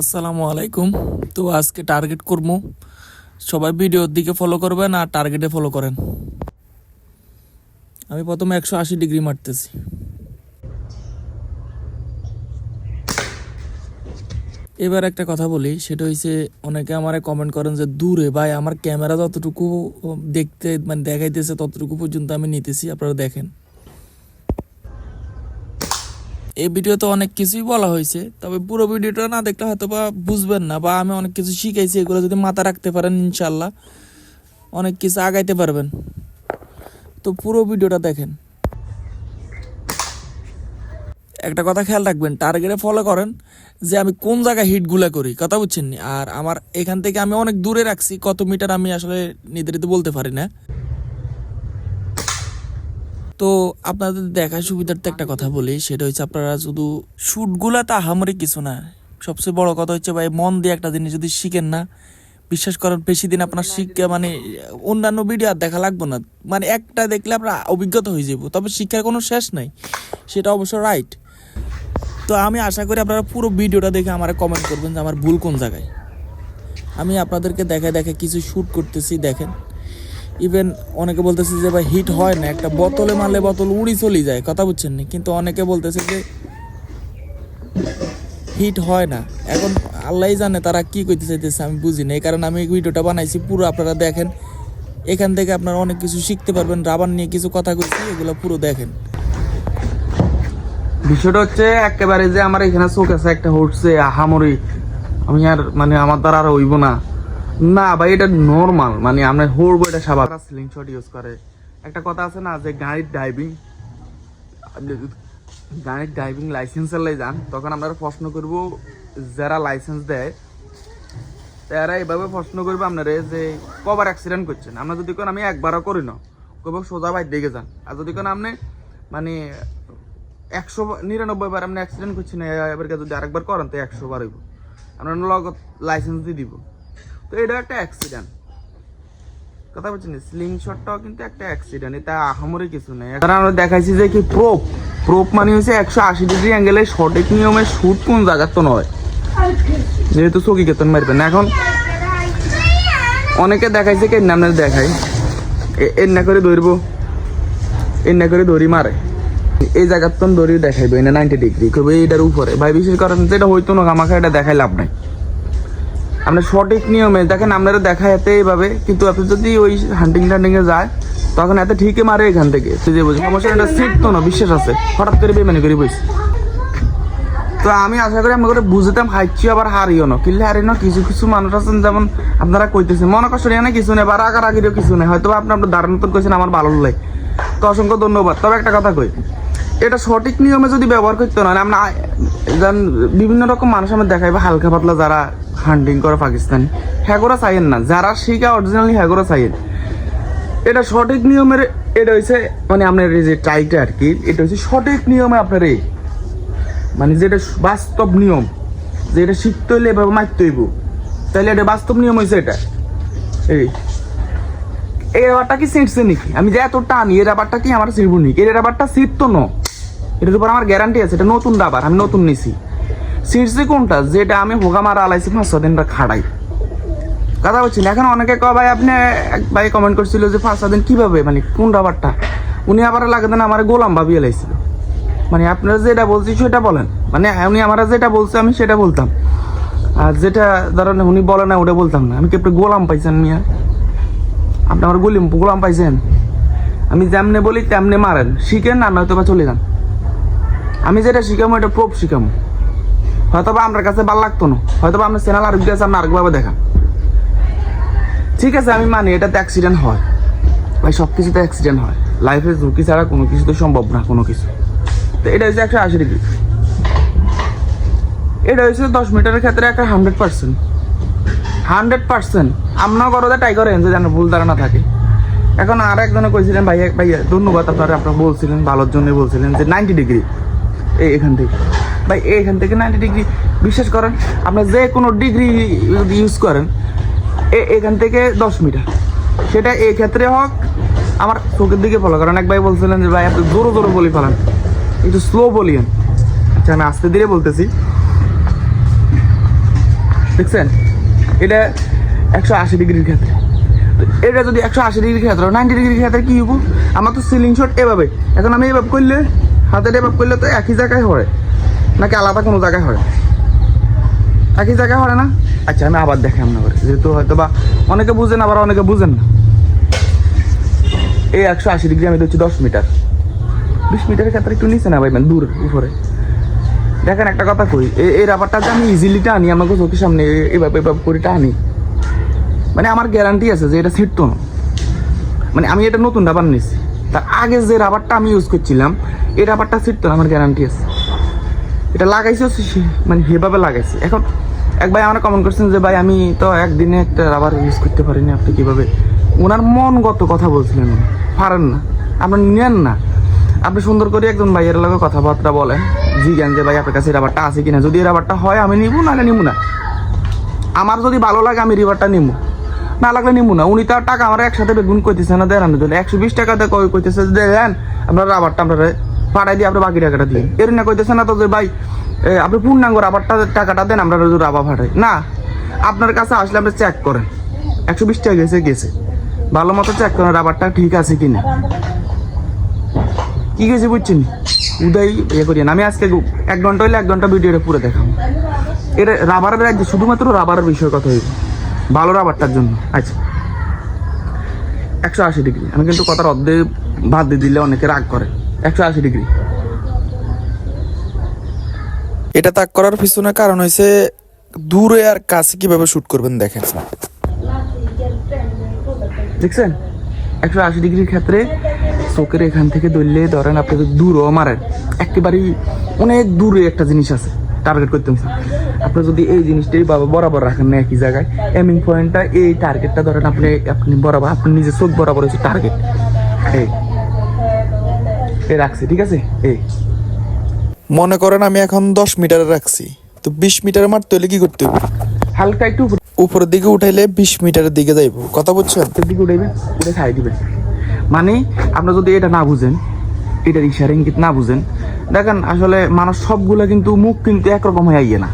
আসসালামু আলাইকুম। তো আজকে টার্গেট করব। সবাই ভিডিওর দিকে ফলো করবেন আর টার্গেটে ফলো করেন। আমি প্রথমে একশো আশি ডিগ্রি মারতেছি। এবার একটা কথা বলি, সেটা হচ্ছে অনেকে আমারে কমেন্ট করেন যে, দূরে ভাই, আমার ক্যামেরা যতটুকু দেখতে মানে দেখাইতেছে ততটুকু পর্যন্ত আমি নিতেছি, আপনারা দেখেন। এই ভিডিওতে অনেক কিছুই বলা হয়েছে, তবে পুরো ভিডিওটা না দেখলে হয়তো বা বুঝবেন না বা আমি অনেক কিছু শিখাইছি, এগুলো যদি মাথা রাখতে পারেন ইনশাল্লাহ অনেক কিছু আগাইতে পারবেন। তো পুরো ভিডিওটা দেখেন। একটা কথা খেয়াল রাখবেন, টার্গেটে ফলো করেন যে আমি কোন জায়গায় হিটগুলা করি, কথা বুঝছেন? আর আমার এখান থেকে আমি অনেক দূরে রাখছি, কত মিটার আমি আসলে নির্ধারিত বলতে পারি না। তো আপনাদের দেখার সুবিধার্থে একটা কথা বলি, সেটা হচ্ছে আপনারা শুধু শ্যুটগুলা তা হামরি কিছু না। সবচেয়ে বড় কথা হচ্ছে ভাই, মন দিয়ে একটা জিনিস যদি শিখেন না, বিশ্বাস করেন বেশি দিন আপনার শিক্ষা মানে অন্যান্য ভিডিও আর দেখা লাগবে না। মানে একটা দেখলে আপনার অভিজ্ঞতা হয়ে যাব, তবে শিক্ষার কোনো শেষ নাই। সেটা অবশ্য রাইট তো আমি আশা করি আপনারা পুরো ভিডিওটা দেখে আমার কমেন্ট করবেন যে আমার ভুল কোন জায়গায়। আমি আপনাদেরকে দেখে দেখে কিছু শ্যুট করতেছি, দেখেন। ইভেন অনেকে বলতেছে যে ভাই হিট হয় না। একটা বোতলে মারলে বোতল উড়ি চলে যায়, কথা বুঝছেন না? কিন্তু অনেকে বলতেছে যে হিট হয় না। এখন আল্লাহই জানে তারা কি করতে চাইতেছে, আমি বুঝি না। এই কারণে আমি ভিডিওটা বানাইছি, পুরো আপনারা দেখেন। এখান থেকে আপনারা অনেক কিছু শিখতে পারবেন, রাবার নিয়ে কিছু কথা কইছি, এগুলো পুরো দেখেন। বিষয়টা হচ্ছে একেবারে যে আমার এখানে চোখ আছে, একটা হচ্ছে আহামরি। আমি আর মানে আমার দ্বারা আর হইব না। না ভাই, এটা নর্মাল মানে আমরা হড়বো, এটা স্বাভাবিক। স্লিং শট ইউজ করে, একটা কথা আছে না, যে গাড়ির ড্রাইভিং গাড়ির ড্রাইভিং লাইসেন্সের লাই যান, তখন আমরা প্রশ্ন করব, যারা লাইসেন্স দেয়, তারা এভাবে প্রশ্ন করবে আপনারে যে, কবার অ্যাক্সিডেন্ট করছেন? আমরা যদি কোন আমি একবারও করি না। কব সোজা বাইর দিকে যান। আর যদি কোন আপনি মানে একশো নিরানব্বই বার আপনি অ্যাক্সিডেন্ট করছেন এবার যদি আরেকবার করেন, তো একশো বার হইব। আপনার লগত লাইসেন্স দিয়ে দিব। তো এটা একটা অ্যাক্সিডেন্ট কথা বলছেন স্লিং শটটাও কিন্তু একটা অ্যাক্সিডেন্ট এটা আহামরি কিছু নেই। কারণ আমরা দেখাইছি যে কি প্রোপ প্রোপ মানে হচ্ছে একশো আশি ডিগ্রি অ্যাঙ্গেলে সঠিক নিয়মে শুট কোন জায়গার তো নয়। যেহেতু চকি কেতন মারবেন এখন অনেকে দেখাইছে কে নামে দেখাই। এর না করে ধরবো। এর না করে দড়ি মারে। এই জায়গার তো দড়ি দেখাইবে না নাইনটি ডিগ্রি কবে এটার উপরে। ভাই, বিশেষ করেন যেটা হইতো না, আমাকে এটা দেখাই লাভ নাই। আপনার সঠিক নিয়মে, দেখেন আপনারা দেখা এতে এইভাবে, কিন্তু আপনি যদি ওই হান্টিং টান্টিং এ যায়, তখন এত ঠিকই মারে এখান থেকে। যে বুঝি সিট তো না, বিশ্বাস আছে। হঠাৎ করে বেমানি করে বইস তো আমি আশা করি আমি বুঝতাম হাইছি আবার হারিও না। কিনলে হারি না, কিছু কিছু মানুষ আছেন যেমন আপনারা কইতেছেন। মনে কষ্ট নিয়ে না কিছু নেই, বা রাগার আগেরও কিছু নেই। হয়তো আপনি আপনার ধারণ মতন কইছেন, আমার ভালো লাগে। তো অসংখ্য ধন্যবাদ। তবে একটা কথা কই, এটা সঠিক নিয়মে যদি ব্যবহার করতে না, আমরা বিভিন্ন রকম মানুষ আমরা দেখাইবে হালকা পাতলা যারা হান্টিং করা পাকিস্তানি। হ্যাগোরা চাইয়েন না, যারা শিখা অরিজিনালি হ্যাগোরা চাইয়েন এটা সঠিক নিয়মের, এটা হচ্ছে মানে আপনার এই যে টাইটা আর কি, এটা হচ্ছে সঠিক নিয়মে আপনার এই। মানে যেটা বাস্তব নিয়ম যে এটা শিখতে হইলে এভাবে মারতে হইব। তাহলে এটা বাস্তব নিয়ম হয়েছে এটা। এই। এই রাবারটা কি সিটছে নাকি? আমি যে এত টানি এই রাবারটা কি আমার সিটবো নাকি? এই রাবারটা সিট তো ন। এটার উপর আমার গ্যারান্টি আছে, এটা নতুন রাবার আমি নতুন নিছি। সিটছে কোনটা? যেটা আমি হোগা মারা আলাইছি পাঁচ ছ দিনটা খাড়াই। কথা বলছি না। এখন অনেকে কয়, ভাই, আপনি ভাই কমেন্ট করছিল যে পাঁচ ছ দিন কীভাবে? মানে কোন রাবারটা? উনি আবার লাগাতেন আমার গোলাম ভাবিয়ে লাইছিল মানে আপনারা যেটা বলছি সেটা বলেন। মানে উনি আমার যেটা বলছে, আমি সেটা বলতাম। আর যেটা ধরেন উনি বলে না, ওটা বলতাম না। আমি কি আপনি গোলাম পাইছেন মিয়া? আপনি আমার গোলিম, গোলাম পাইছেন? আমি যেমনে বলি, তেমনে মারেন। শিখেন না নয়তো বা চলে যান। আমি যেটা শিখামো, এটা প্রোপ শিখামো। হয়তো বা আমার কাছে ভালো লাগতো না। হয়তো বা আপনার চ্যানেল আরেক আছে, আপনি আরেকভাবে দেখা ঠিক আছে, আমি মানি, এটাতে অ্যাক্সিডেন্ট হয়। ভাই সব কিছুতে অ্যাক্সিডেন্ট হয় লাইফে ঝুঁকি ছাড়া কোনো কিছু তো সম্ভব না, কোনো কিছু। তো এটা হচ্ছে একশো আশি ডিগ্রি এটা হচ্ছে দশ মিটারের ক্ষেত্রে একটা হান্ড্রেড পার্সেন্ট হান্ড্রেড পার্সেন্ট আপনার করো করেন যে যেন ভুল ধারণা থাকে। এখন আর একজনে কইছিলেন, ভাইয়া ভাইয়া, ধন্যবাদ আপনারা আপনারা বলছিলেন, ভালোর জন্যই বলছিলেন যে নাইনটি ডিগ্রি এই এখান থেকে। ভাই এখান থেকে নাইনটি ডিগ্রি বিশ্বাস করেন, আপনার যে কোনো ডিগ্রি যদি ইউজ করেন এখান থেকে দশ মিটার সেটা এই ক্ষেত্রে হোক, আমার চোখের দিকে ফলো কারণ এক ভাই বলছিলেন যে, ভাই, আপনি জোরো জোরো বলি ফেলেন। একটু স্লো বলিয়েন। আচ্ছা আমি আস্তে ধীরে বলতেছি। দেখছেন? এটা একশো আশি ডিগ্রির ক্ষেত্রে। এটা যদি একশো আশি ডিগ্রির ক্ষেত্রে নাইনটি ডিগ্রির ক্ষেত্রে কী হব আমার তো সিলিং শট এভাবে। এখন আমি এভাবে করলে হাতের এভাবে করলে তো একই জায়গায় হয়। নাকি আলাদা কোনো জায়গায় হয়? একই জায়গায় হয় না? আচ্ছা আমি আবার দেখাই আপনার করে যেহেতু হয়তো বা অনেকে বুঝেন, আবার অনেকে বুঝেন না। এই একশো আশি ডিগ্রি আমি দিচ্ছি দশ মিটার। বিশ মিটারের ক্ষেত্রে একটু নিচে না ভাই দূর, উপরে। দেখেন একটা কথা কই এই- রাবারটা যে আমি ইজিলি টানি আমাকে চোখের সামনে এভাবে এভাবে করে টানি। মানে আমার গ্যারান্টি আছে যে এটা ছিটতো না। মানে আমি এটা নতুন রাবার নিছি। তার আগে যে রাবারটা আমি ইউজ করছিলাম, এই রাবারটা ছিটতো না, আমার গ্যারান্টি আছে। এটা লাগাইছে মানে সেভাবে লাগাইছে। এখন এক ভাই আমার কমেন্ট করছেন যে, ভাই, আমি তো একদিনে একটা রাবার ইউজ করতে পারিনি, আপনি কীভাবে? ওনার মনগত কথা বলছিলেন। পারেন না। আপনার নেন না। আপনি সুন্দর করে একজন ভাইয়ের লগে কথাবার্তা বলেন। জি জ্ঞান যে, ভাই, আপনার কাছে রাবারটা আছে কিনা? যদি রাবারটা হয়, আমি নিবো, নাহলে নিবো না। আমার যদি ভালো লাগে, আমি রিভারটা নিবো। না লাগলে নিবো না। উনি তো আর টাকা আমার একসাথে বেগুন কইতেছে না, দেন জন্য একশো বিশ টাকা দিয়ে কই কইতেছে যে, দেন আপনার রাবারটা আপনার পাঠাই দিয়ে আপনার বাকি টাকাটা দিন এর না কইতেছে না তো যে, ভাই আপনি পূর্ণাঙ্গ রাবারটা, টাকাটা দেন, আমরা রাবার পাঠাই না, আপনার কাছে আসলে আপনি চেক করেন। একশো বিশ টাকা গেছে গেছে। ভালো মতো চেক করেন রাবারটা ঠিক আছে কিনা। কি গেছে বুঝছেন? উদয় ইয়ে করি আমি আজকে এক ঘণ্টা হইলে এক ঘণ্টা ভিডিওটা পুরো দেখাবো। এটা রাবারের রাজ্যে শুধুমাত্র রাবারের বিষয়ে কথা হইব ভালো রাবারটার জন্য। আচ্ছা। একশো আশি ডিগ্রি। আমি কিন্তু কথার অর্ধে বাদ দিয়ে দিলে অনেকে রাগ করে। একশো আশি ডিগ্রি। এটা তাক করার পিছনে কারণ হয়েছে দূরে আর কাছে কীভাবে শুট করবেন দেখেন। দেখছেন? একশো আশি ডিগ্রির ক্ষেত্রে চোখের এখান থেকে ধরলে ধরেন আপনি দূরও মারেন একেবারেই অনেক দূরে একটা জিনিস আছে। টার্গেট করতে হবে আপনি যদি এই জিনিসটাই বা- বরাবর রাখেন না একই জায়গায় এমিং পয়েন্টটা এই টার্গেটটা ধরেন আপনি আপনি বরাবর আপনি নিজে চোখ বরাবর হচ্ছে টার্গেট এই। রাখছি ঠিক আছে? এই। মনে করেন আমি এখন দশ মিটারে রাখছি তো বিশ মিটারে মারতে হলে কি করতে হবে হালকা একটু উপর উপরের দিকে উঠাইলে বিশ মিটারের দিকে যাইবো কথা বলছেন? দিকে উঠাইবেন উঠে ছাই দিবেন। মানে আপনারা যদি এটা না বুঝেন এটার ইশারা ইঙ্গিত না বুঝেন। দেখেন, আসলে মানুষ সবগুলো কিন্তু মুখ কিন্তু একরকম হয়ে আইয়ে না।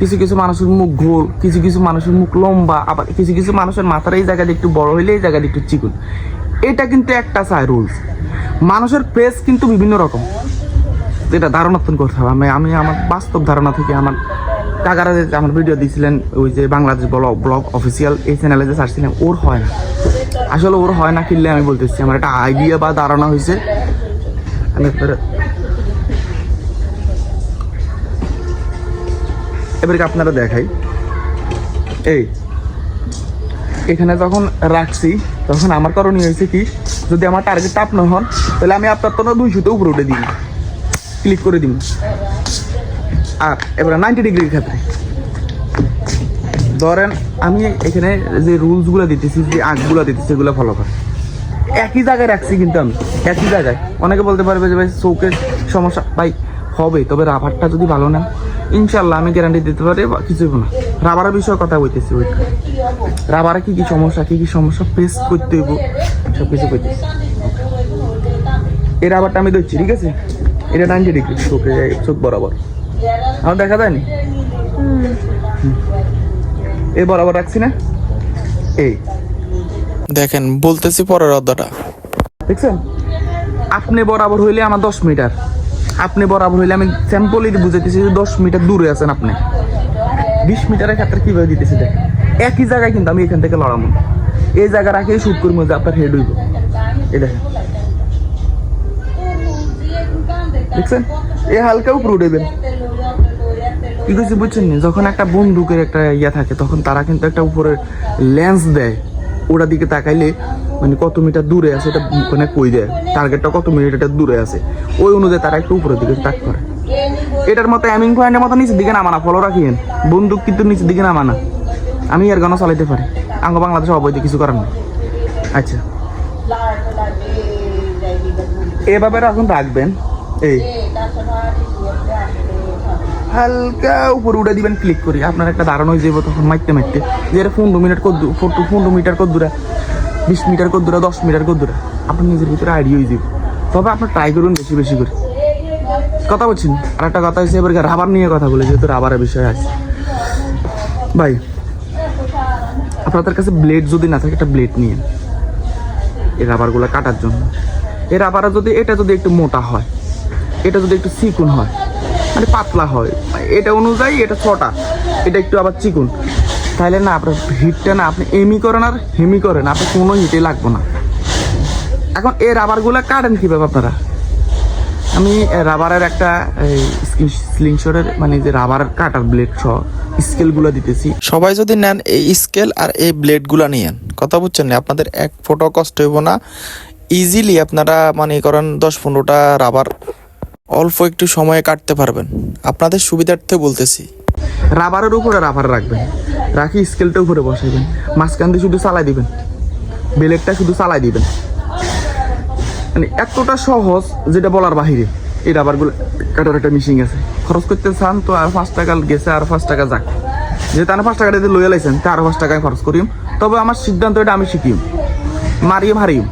কিছু কিছু মানুষের মুখ গোল কিছু কিছু মানুষের মুখ লম্বা, আবার কিছু কিছু মানুষের মাথার এই জায়গাটা একটু বড় হইলে এই জায়গাটা একটু চিকুন। এটা কিন্তু একটা চায় রুলস মানুষের ফেস কিন্তু বিভিন্ন রকম। এটা ধারণাত্মক করতে হবে আমি আমি আমার বাস্তব ধারণা থেকে আমার কাকারা যে আমার ভিডিও দিয়েছিলেন ওই যে বাংলাদেশ ব্লগ ব্লগ অফিসিয়াল এই চ্যানেলে যে ছাড়ছিলাম ওর হয় না। আসলে ওর হয় না কিনলে আমি বলতেছি, আমার একটা আইডিয়া বা ধারণা হয়েছে আমি আপনার এবারে আপনারা দেখাই। এই, এখানে যখন রাখছি, তখন আমার করণীয় হয়েছে কি, যদি আমার টার্গেট আপ না হন, তাহলে আমি আপনার তো দুইশোতে উপরে উঠে দিই। ক্লিক করে দিন আর এবারে নাইনটি ডিগ্রির ক্ষেত্রে। ধরেন আমি এখানে যে রুলসগুলো দিতেছি, যে আঁকগুলো দিতেছি, এগুলো ফলো করে। একই জায়গায় রাখছি কিন্তু আমি একই জায়গায়। অনেকে বলতে পারবে যে ভাই চৌকের সমস্যা ভাই হবে তবে রাবারটা যদি ভালো নেন ইনশাল্লাহ আমি গ্যারান্টি দিতে পারি বা কিছুই না। রাবারের বিষয়ে কথা বলতেছি ওইটা রাবারে কি কি সমস্যা কি কি সমস্যা ফেস করতে হইব সব কিছু করতেছি। এই রাবারটা আমি দিচ্ছি ঠিক আছে? এটা নাইনটি ডিগ্রি চোখে চোখ বরাবর। আমার দেখা যায়নি। এই বরাবর রাখছি না? এই। দেখেন, বলতেছি পরের অর্ধটা দেখছেন? আপনি বরাবর হইলে আমার দশ মিটার। আপনি বরাবর হইলে আমি স্যাম্পলই বুঝাইতেছি যে দশ মিটার দূরে আছেন আপনি। বিশ মিটারের ক্ষেত্রে কীভাবে দিতেছি দেখ একই জায়গায় কিন্তু আমি এখান থেকে লড়াবো। এই জায়গা রাখেই শুট করব যে আপনার হেড হইব। এই দেখেন। দেখছেন? এ হালকা উপরে উঠেবেন কি করছি বুঝছেন? যখন একটা বন্দুকের একটা ইয়া থাকে, তখন তারা কিন্তু একটা উপরে লেন্স দেয়। ওটা দিকে তাকাইলে মানে কত মিটার দূরে আছে এটা মানে কই দেয়? টার্গেটটা কত মিটার দূরে আছে। ওই অনুযায়ী তারা একটু উপরের দিকে তাক করে। এটার মতো অ্যামিং পয়েন্টের মতো নিচের দিকে নামানা ফলো রাখিয়েন। বন্দুক কিন্তু নিচের দিকে নামানা। আমি এর গানও চালাইতে পারি। আঙ্গ বাংলাদেশে অবৈধ কিছু করার নেই। আচ্ছা। এভাবে এখন রাখবেন। এই। হালকা উপরে উঠে দিবেন ক্লিক করি। আপনার একটা ধারণা হয়ে যাব তখন মারতে মারতে যে এটা পনেরো মিনিট কদ্দু পনেরো মিটার কদ্দুরা, বিশ মিটার কদ্দুরা, দশ মিটার কদ্দুরা, আপনার নিজের ভিতরে আইডিয়া হয়ে যাবে তবে আপনার ট্রাই করুন বেশি বেশি করে। কথা বলছেন? আর একটা কথা হচ্ছে এবার রাবার নিয়ে কথা বলে, যেহেতু রাবারের বিষয় আছে। ভাই, আপনাদের কাছে ব্লেড যদি না থাকে, একটা ব্লেড নিয়ে এই রাবারগুলো কাটার জন্য। এই রাবারটা যদি, এটা যদি একটু মোটা হয়, এটা যদি একটু চিকুন হয় মানে পাতলা হয়। এটা অনুযায়ী এটা ছটা। এটা একটু আবার চিকুন। তাহলে না, আপনার হিটটা না, আপনি এমি করেন আর হেমি করেন। আপনার কোনো হিটে লাগবে না। এখন এই রাবারগুলো কাটেন কীভাবে আপনারা? আমি রাবারের একটা স্লিংশটের মানে যে রাবারের কাটার ব্লেড সহ স্কেলগুলো দিতেছি। সবাই যদি নেন এই স্কেল আর এই ব্লেডগুলো নিয়েন, কথা বুঝছেন না? আপনাদের এক ফোটো কষ্ট হইব না। ইজিলি আপনারা, মনে, করেন দশ পনেরোটা রাবার। অল্প একটু সময়ে কাটতে পারবেন। আপনাদের সুবিধার্থে বলতেছি। রাবারের উপরে রাবার রাখবেন। রাখি স্কেলটা উপরে বসাইবেন। মাঝখান দিয়ে শুধু চালাই দিবেন। ব্লেডটা শুধু চালাই দিবেন। মানে এতটা সহজ যেটা বলার বাহিরে। এই রাবারগুলো কাটার একটা মিশিং আছে। খরচ করতে চান তো আর পাঁচ টাকা গেছে, আর পাঁচ টাকা যাক। যেহেতু আমি পাঁচ টাকা দিয়ে লইয়া লাইছেন, তা আরও পাঁচ টাকায় খরচ করিম। তবে আমার সিদ্ধান্ত এটা আমি শিখিম। মারিম হারিম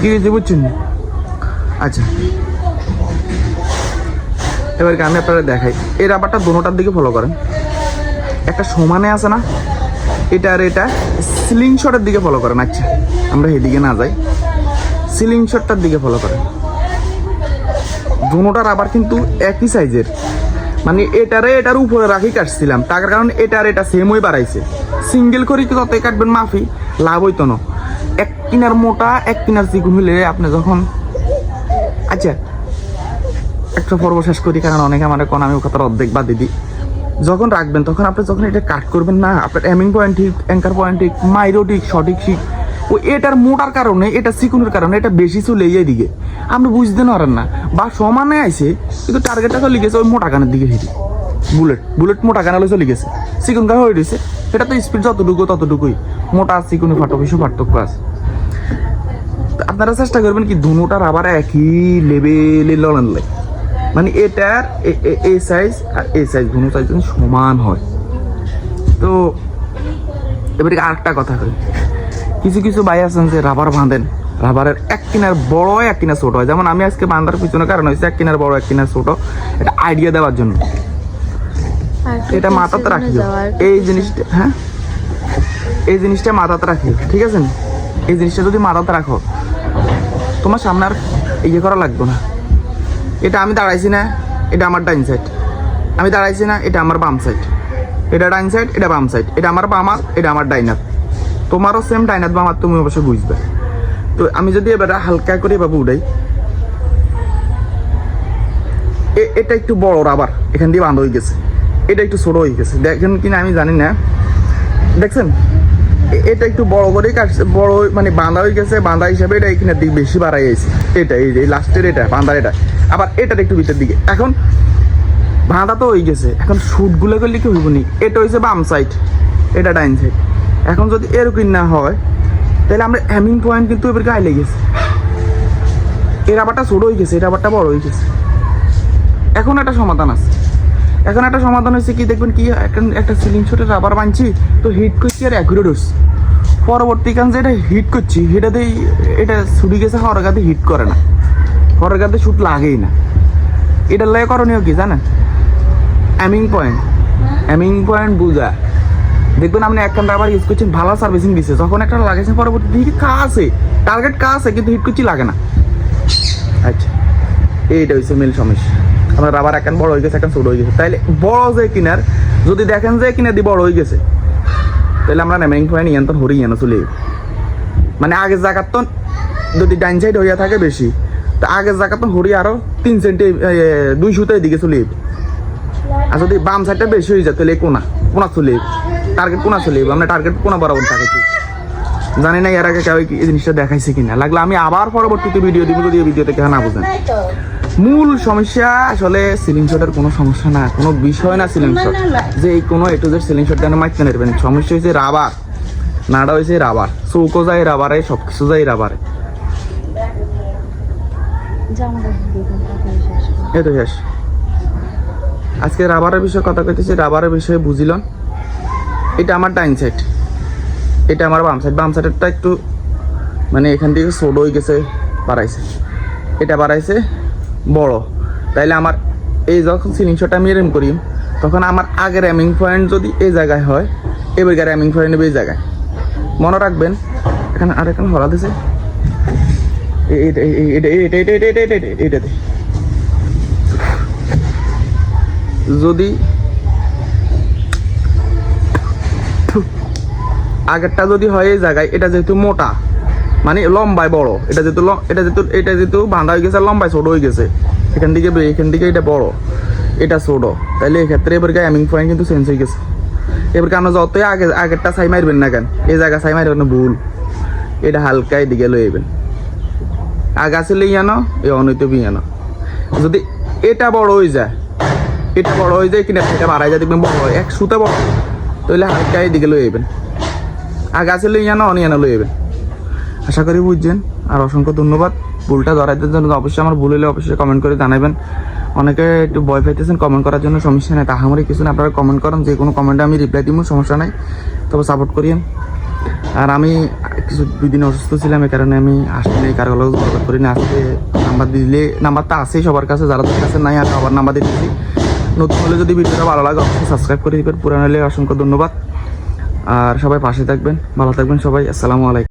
কি বুঝছেন? আচ্ছা। এবার আমি আপনারা দেখাই। এই রাবারটা দোনোটার দিকে ফলো করেন। একটা সমানে আছে না, এটা আর এটা সিলিং শটের দিকে ফলো করেন আচ্ছা। আমরা এদিকে না যাই। সিলিং শটটার দিকে ফলো করেন। দোনোটা রাবার কিন্তু একই সাইজের মানে এটারে এটার উপরে রাখি কাটছিলাম। তার কারণ এটার এটা সেম হয়ে বাড়াইছে। সিঙ্গেল করে কি ততই কাটবেন, মাফি। লাভ হইতো না। এক কিনার মোটা, এক কিনার চিকুন হইলে আপনি যখন আচ্ছা একটা পর্ব শেষ করি, কারণ অনেকে আমার কোন আমি কথার অর্ধেক বাদ দিই। যখন রাখবেন, তখন আপনি যখন এটা কাট করবেন না, আপনার এমিং পয়েন্ট ঠিক অ্যাঙ্কার পয়েন্ট ঠিক মাইরো ঠিক, সঠিক ঠিক, ও এটার মোটার কারণে, এটা সিকুনের কারণে, এটা বেশি চলে এই দিকে আপনি বুঝতে পারেন না, বা সমানে আইছে, কিন্তু টার্গেটটা চলে গেছে ওই মোটা কানের দিকে হেঁটে। বুলেট বুলেট মোটা কানালে চলে গেছে। চিকুন কান হয়ে গেছে এটা তো স্পিড যতটুকু, ততটুকুই। মোটা আর চিকুনে ফাটক কিছু পার্থক্য আছে। আপনারা চেষ্টা করবেন কি, দুটার আবার একই লেভেলে লড়ান লাগে মানে এটার এই সাইজ আর এই সাইজ দুটো সাইজ সমান হয়। তো এবারে আরেকটা কথা কই। কিছু কিছু ভাই আছেন যে রাবার বাঁধেন। রাবারের এক কিনার বড় এক কিনা ছোট হয়। যেমন আমি আজকে বাঁধার পিছনে কারণ হয়েছে এক কিনার বড় এক কিনার ছোট। এটা আইডিয়া দেওয়ার জন্য। এটা মাথাতে রাখিও। এই জিনিসটা হ্যাঁ? এই জিনিসটা মাথাতে রাখিও ঠিক আছে? এই জিনিসটা যদি মাথাতে রাখো তোমার সামনে আর ইয়ে করা লাগবে না। এটা আমি দাঁড়াইছি না, এটা আমার ডাইন সাইড। আমি দাঁড়াইছি না, এটা আমার বাম সাইড। এটা ডাইন সাইড, এটা বাম সাইড। এটা আমার বামার এটা আমার ডাইনার তোমারও সেম ডাইনার বামার তুমি অবশ্যই বুঝবে। তো আমি যদি এবার হালকা করে এভাবে উড়াই, এ- এটা একটু বড় রাবার এখান দিয়ে বাঁধ হয়ে গেছে। এটা একটু ছোট হয়ে গেছে। দেখেন কিনা, আমি জানি না। দেখছেন? এটা একটু বড় করেই কাটছে বড় মানে বাঁধা হয়ে গেছে, বাঁধা হিসাবে এটা এখানের দিক বেশি বাড়াই গেছে এটা, এই লাস্টের এটা, বাঁধার এটা। আবার এটার একটু ভিতর দিকে। এখন বাঁধা তো হয়ে গেছে। এখন শুটগুলো করলে কি হইব নি? এটা হয়েছে বাম সাইড এটা ডাইন সাইড এখন যদি এরকম না হয়, তাহলে আমরা হ্যামিং পয়েন্ট কিন্তু এবার গায়ে লেগেছে এর আবারটা ছোট হয়ে গেছে এটা আবারটা বড় হয়ে গেছে। এখন একটা সমাধান আছে। এখন একটা সমাধান হয়েছে কি দেখবেন কি একটা একটা সিলিং শটের রাবার বানছি তো হিট করছি আর অ্যাকুরেট হচ্ছে। পরবর্তীকাল যেটা হিট করছি, সেটাতেই এটা ছুটি গেছে হরগাতে হিট করে না। হরগাতে শুট লাগেই না। এটার লাগে করণীয় কি জানেন? অ্যামিং পয়েন্ট অ্যামিং পয়েন্ট বুঝা। দেখবেন আপনি এক রাবার ইউজ করছেন, ভালো সার্ভিসিং দিচ্ছে যখন একটা লাগাইছেন পরবর্তী দিকে কা আছে? টার্গেট কা আছে, কিন্তু হিট করছি লাগে না। আচ্ছা এইটা হচ্ছে মেল সমস্যা। আমার রাবার এখন বড় হয়ে গেছে এখন ছোট হয়ে গেছে। তাইলে বড় যে কিনার, যদি দেখেন যে কিনার দিয়ে বড় হয়ে গেছে তাহলে আমরা নেমেন পয়েন্ট নিয়ন্ত্রণ হরি না চলে। মানে আগের জায়গার তো যদি ডাইন সাইড হইয়া থাকে বেশি। আগের জায়গা তো হরি আরও তিন সেন্টি দুই সুতো এদিকে চলে যাবে আর যদি বাম সাইডটা বেশি হয়ে যায় তাহলে কোনা কোনা চলে টার্গেট কোনা চলে যাবে আমরা টার্গেট কোনা বরাবর থাকে জানি না এর আগে কেউ কি এই জিনিসটা দেখাইছে কিনা। লাগলে আমি আবার পরবর্তীতে ভিডিও দিব যদি ভিডিওতে কেউ না বুঝেন। মূল সমস্যা আসলে সিলিং শটের কোনো সমস্যা না কোনো বিষয় না সিলিং শট যে এই কোনো এটু যে সিলিং শট যেন মাইতে নেবেন সমস্যা হয়েছে রাবার নাড়া হয়েছে রাবার চৌকো যায় রাবারে সব কিছু যায় রাবারে এই তো শেষ। আজকে রাবারের বিষয়ে কথা কইতেছি, রাবারের বিষয়ে বুঝিলাম এটা আমার ডাইন সাইড। এটা আমার বাম সাইড। বাম সাইডেরটা একটু মানে এখান থেকে ছোট হয়ে গেছে, বাড়াইছে। এটা বাড়াইছে বড়। তাইলে আমার এই যখন সিলিং শট আমি এরম করি, তখন আমার আগের র্যামিং পয়েন্ট যদি এই জায়গায় হয় এবারকার র্যামিং পয়েন্ট এই জায়গায়। মনে রাখবেন, এখানে আর এখানে হলা দিছে। যদি আগেরটা যদি হয় এই জায়গায়, এটা যেহেতু মোটা মানে লম্বায় বড়, এটা যেহেতু এটা যেহেতু এটা যেহেতু বাঁধা হয়ে গেছে লম্বায় ছোট হয়ে গেছে। এখান থেকে এখান থেকে এটা বড়, এটা ছোট। তাহলে এক্ষেত্রে এবার অ্যামিং পয়েন্ট কিন্তু চেঞ্জ হয়ে গেছে। এবার আমরা যতই আগে আগেরটা সাই মারবেন না কেন, এই জায়গা সাই মারবেন ভুল। এটা হালকা এদিকে লইবেন আগাছে লই আনো এই অনৈত বি আনো যদি এটা বড় হয়ে যায়, এটা বড় হয়ে যায় কিনা এটা বাড়াই যায়, দেখবেন বড় এক সুতা বড় তাহলে হালকা এদিকে লই আইবেন আগাছে লই আনো অনি আনো লই আইবেন আশা করি বুঝছেন। আর অসংখ্য ধন্যবাদ। ভুলটা ধরাইতে জন্য অবশ্যই আমার ভুল হলে অবশ্যই কমেন্ট করে জানাবেন অনেকে একটু ভয় পাইতেছেন কমেন্ট করার জন্য সমস্যা নেই। তাহামারি কিছু না। আপনারা কমেন্ট করেন। যে কোনো কমেন্টে আমি রিপ্লাই দিব সমস্যা নাই। তবে সাপোর্ট করিয়েন। আর আমি কিছু দুই দিন অসুস্থ ছিলাম, এই কারণে আমি আসলে কারও লোক যোগাযোগ করি না আজকে নাম্বার দিলে, নাম্বারটা আছেই সবার কাছে, যারা যাদের কাছে নাই আর আবার নাম্বার দিতেছি। নতুন হলে যদি ভিডিওটা ভালো লাগে, অবশ্যই সাবস্ক্রাইব করে দিবেন। পুরান হলে অসংখ্য ধন্যবাদ। আর সবাই পাশে থাকবেন, ভালো থাকবেন সবাই। আসসালামু আলাইকুম।